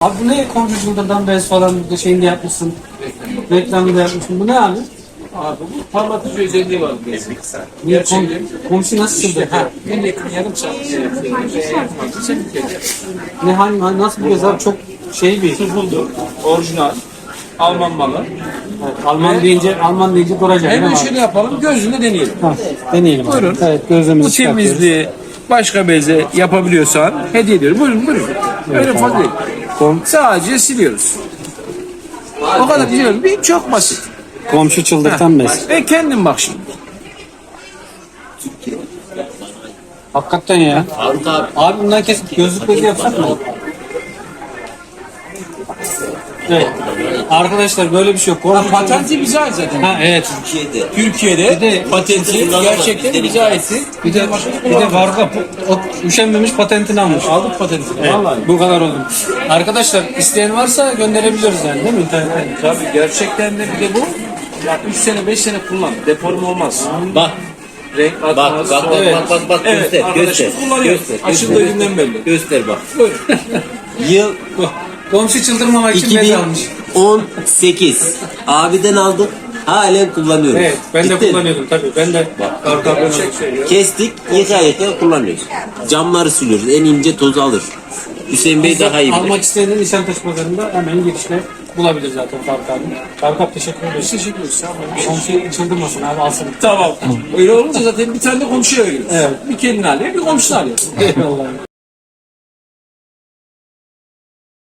Abi bu ne komşu çıldırdan bez falan bir de şeyini yapmışsın. Reklamını da yapmışsın. Bu ne abi? Abi bu parlatıcı özelliği var bu bezin. Niye kom komşu nasıl İşte çıldırdı? ha, en yakın yarım saat. Ne hangi, nasıl bir göz abi? Çok şey bir. Sıfırdı, orijinal, Alman malı. Evet, Alman deyince Alman deyince duracak. Hemen abi? şöyle yapalım, gözünü deneyelim. Ha, deneyelim. abi. Buyurun. Evet gözlemimizi Bu temizliği başka beze yapabiliyorsan hediye ediyorum. Buyurun buyurun. Öyle fazla değil. Sadece siliyoruz. O kadar güzel. Bir çok basit. Komşu çıldırtan bez. Ve kendin bak şimdi. Hakikaten ya. Abi bundan kesip gözlük bezi yapsak mı? Evet. Arkadaşlar böyle bir şey yok. Komşu Patenti bize ait zaten. Ha evet. Türkiye'de Bir de- patenti gerçekten bize aitti. Bir de bir de varga o üşenmemiş patentini almış. Aldık patentini. Evet, Vallahi. bu kadar oldu. Arkadaşlar isteyen varsa gönderebiliyoruz yani değil mi internetten? Tabii gerçekten de bir de bu. Ya 3 sene 5 sene kullan. Deform olmaz. Bak Renk atmaz. bak bak Evet. bak bak bak Evet, göster göster kullanıyor. göster Açıldığı günden belli. göster bak. Buyurun. Yıl Komşu çıldırmamak için bez almış. 2018 abiden aldık halen kullanıyoruz. Evet ben de Ciddi. kullanıyordum tabii. Ben de arka Şey, Kestik yıka yıka kullanıyoruz. Camları siliyoruz en ince tozu alır. Hüseyin Bey daha iyi bilir. Almak isteyenler Nişantaşı pazarında hemen girişte bulabilir zaten Faruk abi. Faruk abi teşekkür ederiz. Teşekkür ederiz. Sağ olun. Komşu çıldırmasın abi alsın. Tamam. Öyle olunca zaten bir tane de komşuya veriyoruz. Evet. Bir kendini alıyor, bir komşunu alıyor. Eyvallah.